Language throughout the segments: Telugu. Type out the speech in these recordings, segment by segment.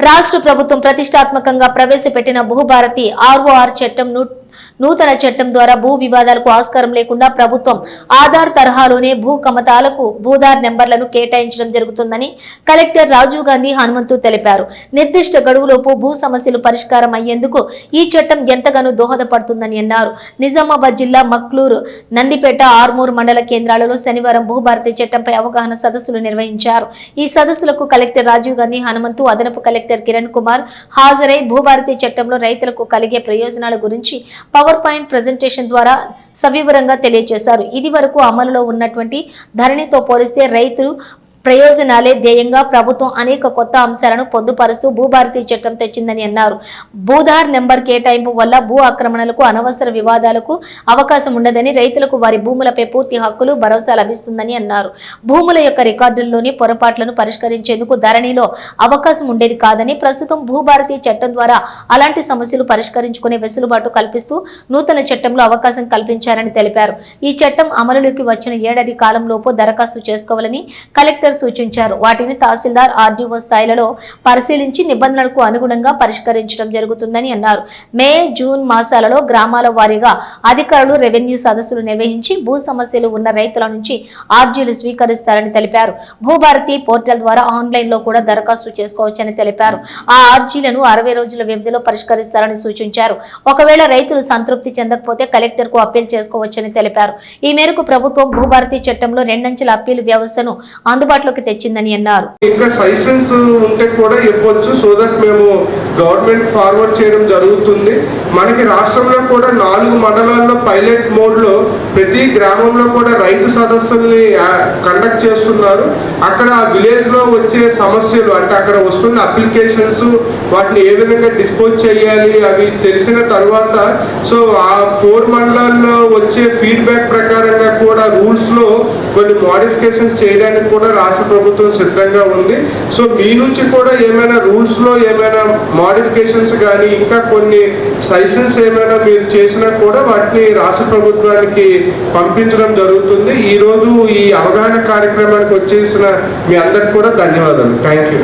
రాష్ట్ర ప్రభుత్వం ప్రతిష్టాత్మకంగా ప్రవేశపెట్టిన భూభారతి ఆర్ఓఆర్ చట్టం నూతన చట్టం ద్వారా భూ వివాదాలకు ఆస్కారం లేకుండా ప్రభుత్వం ఆధార్ తరహాలోనే భూ కమతాలకు భూదార్ నెంబర్లను కేటాయించడం జరుగుతుందని కలెక్టర్ రాజీవ్ గాంధీ హనుమంతు తెలిపారు. నిర్దిష్ట గడువులోపు భూ సమస్యలు పరిష్కారం అయ్యేందుకు ఈ చట్టం ఎంతగానో దోహదపడుతుందని అన్నారు. నిజామాబాద్ జిల్లా మక్లూరు నందిపేట ఆర్మూర్ మండల కేంద్రాలలో శనివారం భూభారతి చట్టంపై అవగాహన సదస్సులు నిర్వహించారు. ఈ సదస్సులకు కలెక్టర్ రాజీవ్ గాంధీ హనుమంతు అదనపు కలెక్టర్ కిరణ్ కుమార్ హాజరై భూభారతి చట్టంలో రైతులకు కలిగే ప్రయోజనాల గురించి పవర్ పాయింట్ ప్రజెంటేషన్ ద్వారా సవివరంగా తెలియజేశారు. ఇది వరకు అమలులో ఉన్నటువంటి ధరణితో పోలిస్తే రైతులు ప్రయోజనాలే ధ్యేయంగా ప్రభుత్వం అనేక కొత్త అంశాలను పొందుపరుస్తూ భూభారతి చట్టం తెచ్చిందని అన్నారు. భూధార్ నెంబర్ కేటాయింపు వల్ల భూ ఆక్రమణలకు అనవసర వివాదాలకు అవకాశం ఉండదని రైతులకు వారి భూములపై పూర్తి హక్కులు భరోసా లభిస్తుందని అన్నారు. భూముల యొక్క రికార్డుల్లోని పొరపాట్లను పరిష్కరించేందుకు ధరణిలో అవకాశం ఉండేది కాదని ప్రస్తుతం భూభారతి చట్టం ద్వారా అలాంటి సమస్యలు పరిష్కరించుకునే వెసులుబాటు కల్పిస్తూ నూతన చట్టంలో అవకాశం కల్పించారని తెలిపారు. ఈ చట్టం అమలులోకి వచ్చిన ఏడాది కాలంలోపు దరఖాస్తు చేసుకోవాలని కలెక్టర్ సూచించారు. వాటిని తహసీల్దార్ ఆర్డీఓ స్థాయిలలో పరిశీలించి నిబంధనలకు అనుగుణంగా పరిష్కరించడం జరుగుతుందని అన్నారు. మే జూన్ మాసాలలో గ్రామాల వారీగా అధికారులు రెవెన్యూ సదస్సులు నిర్వహించి భూ సమస్యలు ఉన్న రైతుల నుంచి ఆర్జీలు స్వీకరిస్తారని తెలిపారు. భూభారతి పోర్టల్ ద్వారా ఆన్లైన్లో కూడా దరఖాస్తు చేసుకోవచ్చని తెలిపారు. ఆ ఆర్జీలను అరవై రోజుల వ్యవధిలో పరిష్కరిస్తారని సూచించారు. ఒకవేళ రైతులు సంతృప్తి చెందకపోతే కలెక్టర్కు అప్పీల్ చేసుకోవచ్చని తెలిపారు. ఈ మేరకు ప్రభుత్వం భూభారతి చట్టంలో రెండంచెల అప్పీలు వ్యవస్థను అందుబాటులో అందుబాటులోకి తెచ్చిందని అన్నారు. ఇంకా సజెషన్స్ ఉంటే కూడా ఇవ్వచ్చు సో దట్ మేము గవర్నమెంట్ ఫార్వర్డ్ చేయడం జరుగుతుంది. మనకి రాష్ట్రంలో కూడా నాలుగు మండలాల్లో పైలట్ మోడ్లో ప్రతి గ్రామంలో కూడా రైతు సదస్సుల్ని కండక్ట్ చేస్తున్నారు. అక్కడ విలేజ్లో వచ్చే సమస్యలు అంటే అక్కడ వస్తున్న అప్లికేషన్స్ వాటిని ఏ విధంగా డిస్పోజ్ చేయాలి అవి తెలిసిన తర్వాత సో ఆ ఫోర్ మండలాల్లో వచ్చే ఫీడ్బ్యాక్ ప్రకారంగా కూడా రూల్స్లో కొన్ని మోడిఫికేషన్స్ చేయడానికి కూడా రాష్ట్ర ప్రభుత్వం సిద్ధంగా ఉంది. సో మీ నుంచి కూడా ఏమైనా రూల్స్లో ఏమైనా మోడిఫికేషన్స్ కానీ ఇంకా కొన్ని సజెషన్స్ ఏమైనా మీరు చేసినా కూడా వాటిని రాష్ట్ర ప్రభుత్వానికి పంపించడం జరుగుతుంది. ఈ రోజు ఈ అవగాహన కార్యక్రమానికి వచ్చేసిన మీ అందరికి కూడా ధన్యవాదాలు. థ్యాంక్ యూ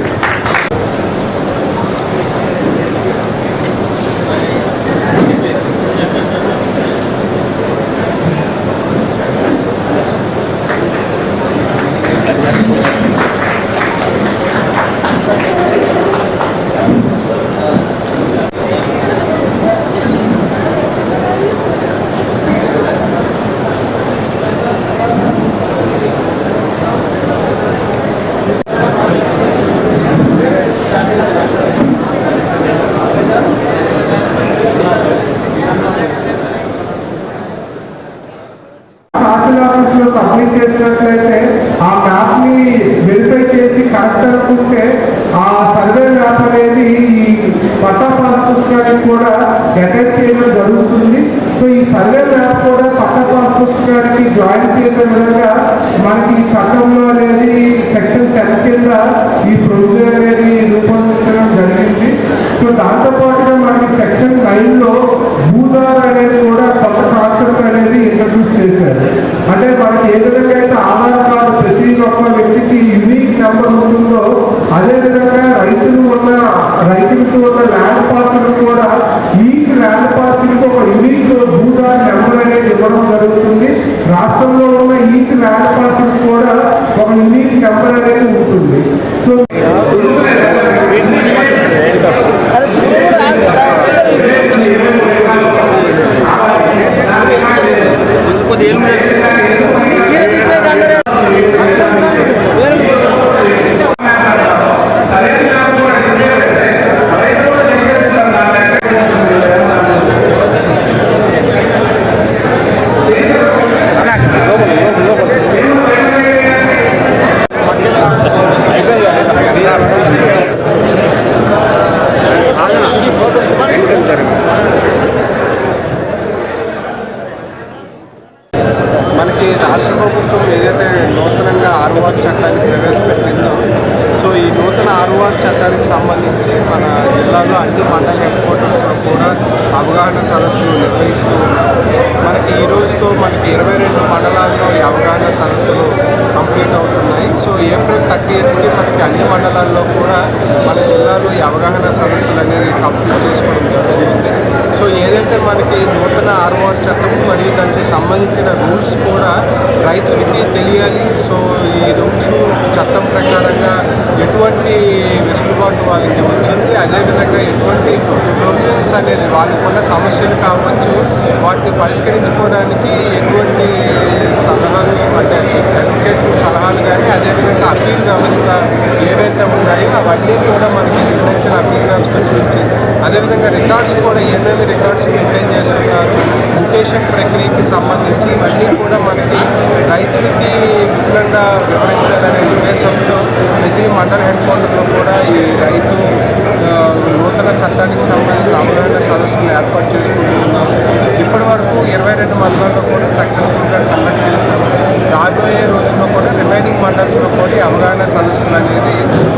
చూస్తే ఆ సర్వే మ్యాప్ అనేది ఈ పట్టా పుస్తకానికి కూడా అటాచ్ చేయడం జరుగుతుంది. సో ఈ సర్వే మ్యాప్ కూడా పట్టపాల పుస్తకానికి జాయిన్ చేసే విధంగా మనకి ఈ చట్టంలో అనేది సెక్షన్ టెన్ కింద ఈ ప్రొసీజర్ అనేది రూపొందించడం జరిగింది. సో దాంతోపాటుగా మనకి సెక్షన్ నైన్లో భూదార్ అనేది కూడా కొత్త కాన్సెప్ట్ అనేది ఇంట్రడ్యూస్ చేశారు. అంటే మనకి ఏ విధంగా అయితే ఆధార్ కార్డు ప్రతి ఒక్క వ్యక్తికి యూనిక్ నెంబర్ ఉంటుందో అదే విధంగా రైతులు ఉన్న రైతులకు రాష్ట్ర ప్రభుత్వం ఏదైతే నూతనంగా ఆర్ఓఆర్ చట్టాన్ని ప్రవేశపెట్టిందో సో ఈ నూతన ఆర్ఓఆర్ చట్టానికి సంబంధించి మన జిల్లాలో అన్ని మండల హెడ్ క్వార్టర్స్లో కూడా అవగాహన సదస్సులు నిర్వహిస్తూ ఉన్నాం. మనకి ఈ రోజుతో మనకి ఇరవై రెండు మండలాల్లో ఈ అవగాహన సదస్సులు కంప్లీట్ అవుతున్నాయి. సో ఏప్రిల్ థర్టీ ఎయిత్కి మనకి అన్ని మండలాల్లో కూడా మన జిల్లాలో ఈ అవగాహన సదస్సులు అనేది కంప్లీట్ చేసుకోవడం జరుగుతుంది. సో ఏదైతే మనకి నూతన ఆర్ఓఆర్ చట్టం మరియు దాని దానికి సంబంధించిన రూల్స్ కూడా రైతులకి తెలియాలి. సో ఈ రూల్స్ చట్టం ప్రకారంగా ఎటువంటి వెసులుబాటు వాళ్ళకి వచ్చింది. అదేవిధంగా ఎటువంటి ప్రొవిజన్స్ అనేది వాళ్ళకున్న సమస్యలు కావచ్చు వాటిని పరిష్కరించుకోవడానికి ఎటువంటి సలహాలు అంటే అడ్వకేట్స్ సలహాలు కానీ అదేవిధంగా అప్పీల్ వ్యవస్థ ఏవైతే ఉన్నాయో అవన్నీ కూడా మనకి నిర్ణయించిన అప్పీల్ వ్యవస్థ గురించి అదేవిధంగా రికార్డ్స్ కూడా ఏమేమి రికార్డ్స్ మెయింటైన్ మ్యూటేషన్ ప్రక్రియకి సంబంధించి ఇవన్నీ కూడా మనకి రైతులకి విపులంగా వివరించాలనే ఉద్దేశంతో ప్రతి మండల హెడ్ క్వార్టర్లో కూడా ఈ రైతు నూతన చట్టానికి సంబంధించిన అవగాహన సదస్సు ఏర్పాటు చేసుకుంటూ ఉన్నాము ఇప్పటి వరకు ఇరవై రెండు మండలాల్లో కూడా సక్సెస్ఫుల్గా కండక్ట్ చేశాము రాబోయే రోజుల్లో కూడా రిమైనింగ్ కూడా అవగాహన సదస్సులు అనేది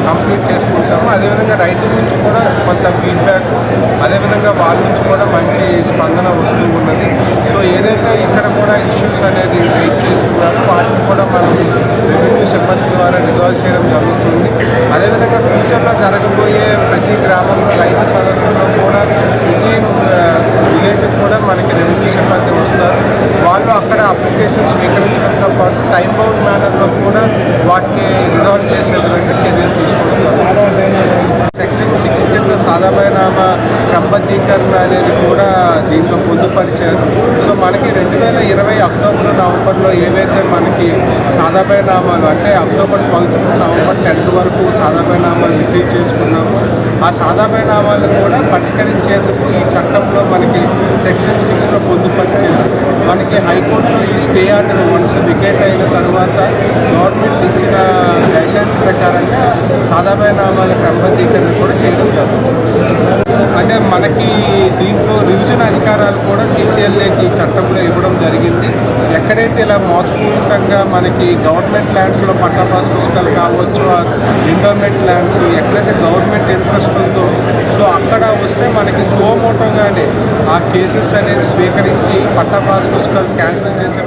కంప్లీట్ చేసుకుంటాము. అదేవిధంగా రైతుల నుంచి కూడా కొంత ఫీడ్బ్యాక్ అదేవిధంగా వాళ్ళ నుంచి కూడా మంచి స్పందన వస్తూ ఉన్నది. సో ఏదైతే ఇక్కడ కూడా ఇష్యూస్ అనేది రైట్ చేస్తున్నారో వాటిని కూడా మనం రెవెన్యూ సిబ్బంది ద్వారా రిజాల్వ్ చేయడం జరుగుతుంది. అదేవిధంగా ఫ్యూచర్లో జరగబోయే ప్రతి గ్రామంలో రైతు సదస్సుల్లో కూడా ప్రతి విలేజ్ కూడా మనకి రెవెన్యూ సిబ్బంది వస్తారు వాళ్ళు అక్కడ అప్లికేషన్ స్వీకరించడంతో పాటు టైం బౌండ్ మేనర్లో కూడా వాటిని రిజాల్వ్ చేసే విధంగా చర్యలు తీసుకోవడం జరుగుతుంది సెక్షన్ సిక్స్ క్రమబద్ధీకరణ అనేది కూడా దీంట్లో పొందుపరిచారు. సో మనకి రెండు వేల ఇరవై అక్టోబర్ నవంబర్లో ఏవైతే మనకి సాదాబైనామాలు అంటే అక్టోబర్ ట్వెల్త్ నవంబర్ టెన్త్ వరకు సాదాబైనామాలు రిసీవ్ చేసుకున్నాము ఆ సాదాబైనామాలను కూడా పరిష్కరించేందుకు ఈ చట్టంలో మనకి సెక్షన్ సిక్స్లో పొందుపరిచారు. మనకి హైకోర్టులో ఈ స్టే ఆర్డర్ వన్స్ వికెట్ అయిన తర్వాత గవర్నమెంట్ ఇచ్చిన గైడ్లైన్స్ ప్రకారంగా సాదాబైనామాల క్రమబద్ధీకరణ కూడా చేయడం జరుగుతుంది. అంటే మనకి దీంట్లో రివిజన్ అధికారాలు కూడా సీసీఎల్ఏకి చట్టంలో ఇవ్వడం జరిగింది. ఎక్కడైతే ఇలా మోసపూరితంగా మనకి గవర్నమెంట్ ల్యాండ్స్లో పట్టా పాస్ పుస్తకాలు కావచ్చు ఎండోమెంట్ ల్యాండ్స్ ఎక్కడైతే గవర్నమెంట్ ఇంట్రెస్ట్ ఉందో సో అక్కడ వస్తే మనకి సోమోటోగానే ఆ కేసెస్ అనేది స్వీకరించి పట్ట పాస్ పుస్తకాలు క్యాన్సిల్ చేసే